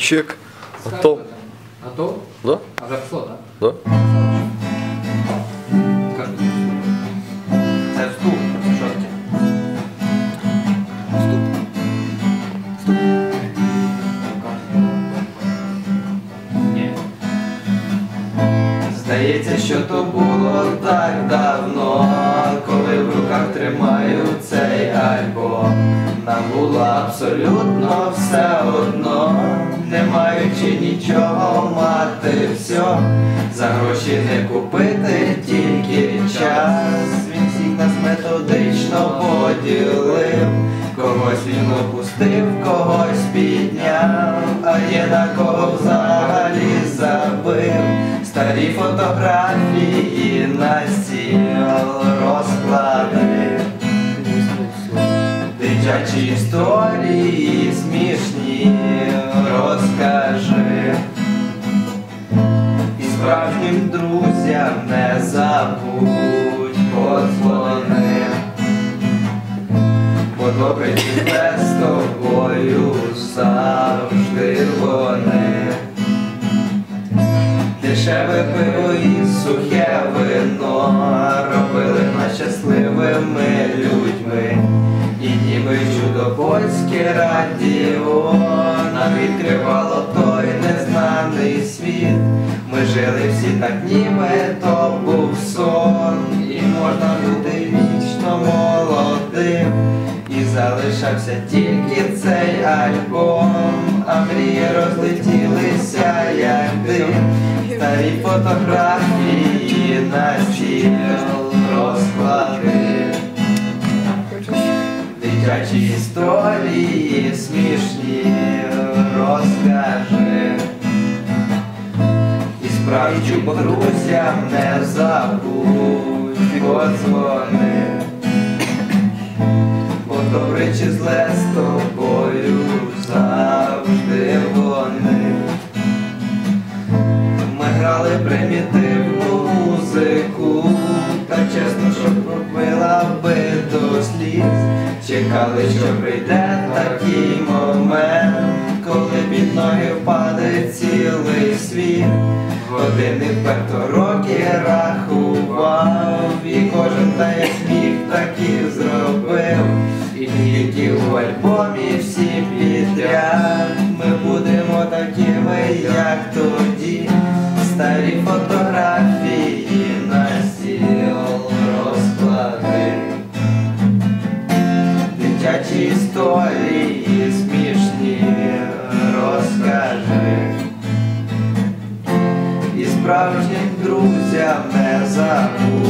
чек. Да? А вже пішло, так? Да? Це вступ, що таке? Ні. Здається, що то було так давно, коли в руках тримаю цей альбом. Нам було абсолютно все одно, не маючи нічого мати все, за гроші не купити тільки час. Він всіх нас методично поділив, когось він опустив, когось підняв, а є на кого взагалі забив. Старі фотографії Дитячі історії смішні розкажи. І справжнім друзям не забудь подзвони. Бо добре тебе з тобою завжди вони. Дешеве пиво і сухе вино польське радіо нам відкривало той незнаний світ. Ми жили всі так, ніби то був сон, і можна бути вічно молодим. І залишався тільки цей альбом, а мрії розлетілися, як дим. Старі фотографії на стіл розклади. Дитячі історії смішні розкажи. І справжнім друзям не забудь подзвони. Бо добре чи зле з тобою завжди вони. Ми грали примітивну музику, та чесно, Чекали, що прийде такий момент, коли під ноги впаде цілий світ. Години вперто роки рахував, і кожен та як міг, так і зробив. І тільки у альбомі всі підряд ми будемо такими, як тоді. Старі фотографії історії смішні розкажи. І справжнім друзям не забудь